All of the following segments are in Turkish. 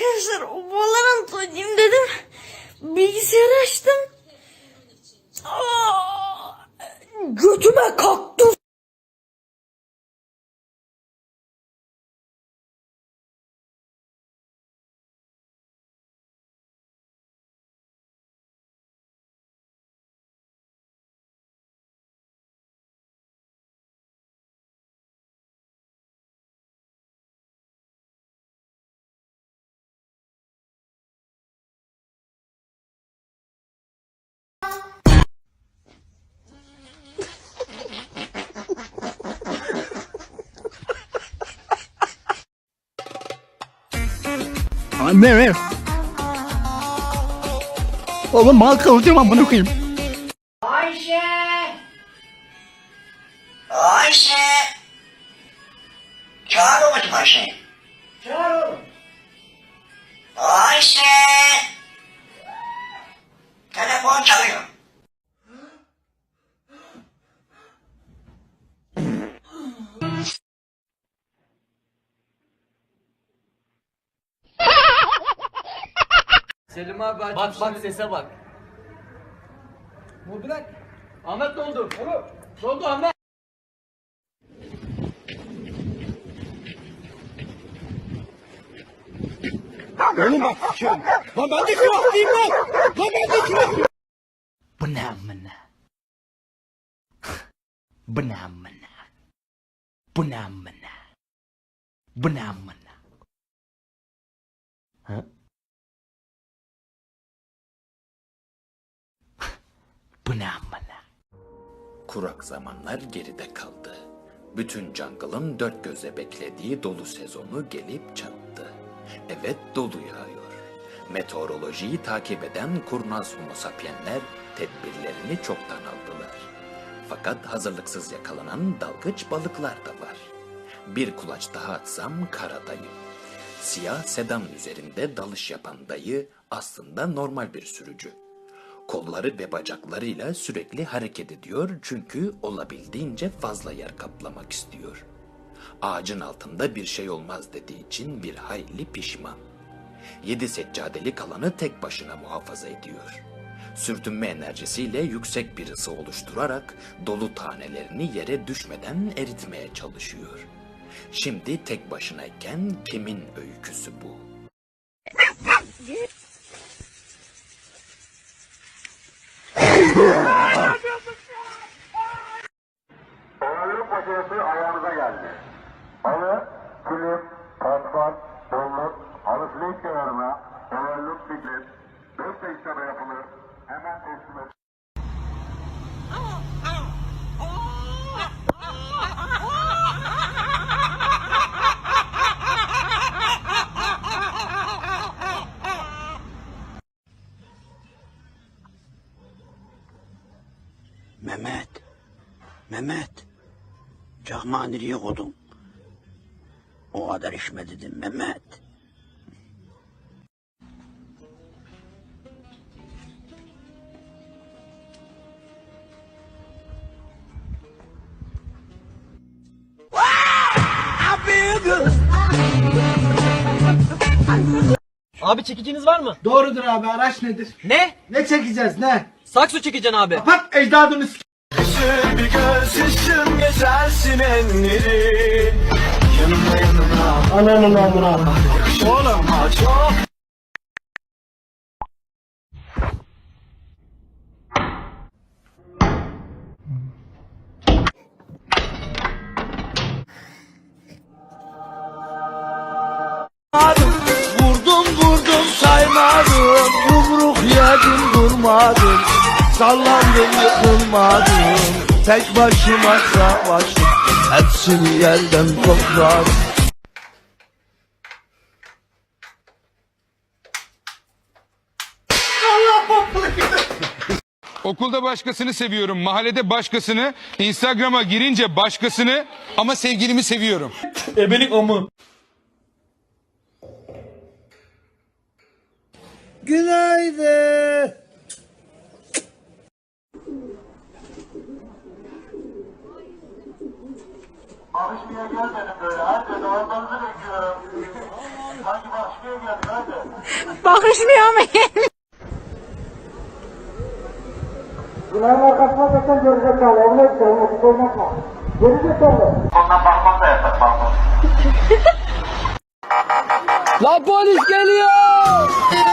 Arkadaşlar Valorant oynayayım dedim. Bilgisayarı açtım. Aa, götüme kalktı. Anne ver. Oğlum mal kalacağım amına koyayım. Selim abi aç. Bak bak sese bak. Oldu lan? Ahmet ne oldu? Oğlum. Ne oldu Ahmet? Oğlum bak sıçıyorum. Lan ben de kıvaklıyım lan. Lan ben de kıvaklıyım. Bu ne amına? Bu ne amına? Bu ne amına? Bu ne amına? Ha? Bu ne amına? Kurak zamanlar geride kaldı. Bütün jungle'ın dört gözle beklediği dolu sezonu gelip çattı. Evet dolu yağıyor. Meteorolojiyi takip eden kurnaz homo sapienler tedbirlerini çoktan aldılar. Fakat hazırlıksız yakalanan dalgıç balıklar da var. Bir kulaç daha atsam karadayım. Siyah sedan üzerinde dalış yapan dayı aslında normal bir sürücü. Kolları ve bacaklarıyla sürekli hareket ediyor çünkü olabildiğince fazla yer kaplamak istiyor. Ağacın altında bir şey olmaz dediği için bir hayli pişman. Yedi seccadelik alanı tek başına muhafaza ediyor. Sürtünme enerjisiyle yüksek bir ısı oluşturarak dolu tanelerini yere düşmeden eritmeye çalışıyor. Şimdi tek başınayken kimin öyküsü bu? Ağırlık makinesi ayağınıza geldi. Halı, Mehmet. Mehmet. Çakmağı nereye koydun? O kadar içme dedim Mehmet. Abi çekiciniz var mı? Doğrudur abi araç nedir? Ne? Ne çekeceğiz ne? Saksı çekeceksin abi. Kapat ecdadını s- Bir göz yaşın geçersin enleri. Yanımda yanımda. Ananın amına. Oğlum çok. Vurdum vurdum saymadım yumruğu yıkılmadım Sallandım yıkılmadım. Tek başıma savaştım. Hepsini yerden topladım. Okulda başkasını seviyorum, mahallede başkasını, Instagram'a girince başkasını ama sevgilimi seviyorum. Ebelik amı. Günaydın Barışmaya gelmedim böyle. Hadi doğanlarınızı bekliyorum. Sanki barışmaya geldik hadi. Bakışmıyor mu? Günahın arkasına geçen gerizekalı. Evine gideceğim. Vakit oynatma. Gerizekalı. Ondan bakmam da yasak bakmam. La polis geliyor!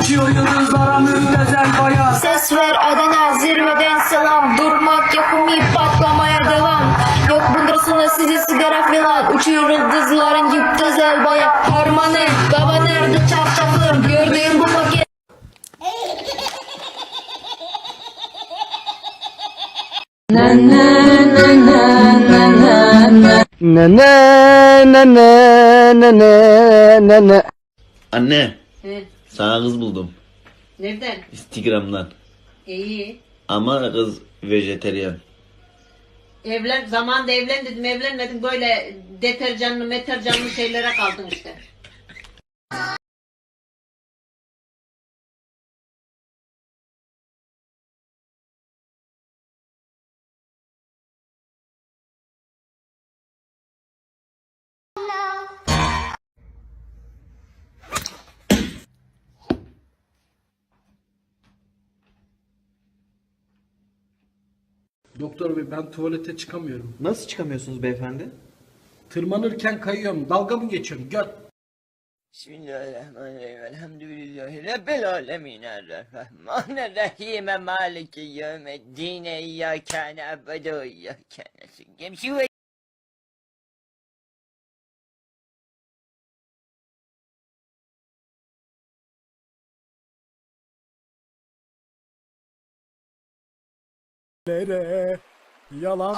Uçuyor yıldızlara müptezel bayan. Ses ver Adana zirveden selam. Durmak yok umi patlamaya devam. Yok bundrasına sizi sigara filan. Uçuyor yıldızların güzel baya Harmanı baba nerede çarşafım? Gördüğüm bu paket Ne ne ne ne ne ne ne ne Anne. Sana kız buldum. Nereden? Instagram'dan. İyi. Ama kız vejeteryan. Evlen, zamanında evlen dedim evlenmedim böyle deterjanlı meterjanlı şeylere kaldın işte. Doktor bey ben tuvalete çıkamıyorum. Nasıl çıkamıyorsunuz beyefendi? Tırmanırken kayıyorum. Dalga mı geçiyorsun? Göt. Bismillahirrahmanirrahim. Elhamdülillahi Rabbil alemin. Errahmanirrahim. Maliki yevmeddin. İyyâke na'budu ve Lere yalan.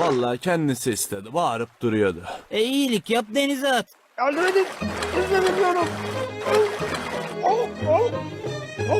Vallahi kendisi istedi. Bağırıp duruyordu. E iyilik yap denize at. Yardım edin. İzle bilmiyorum. Oh, oh. oh.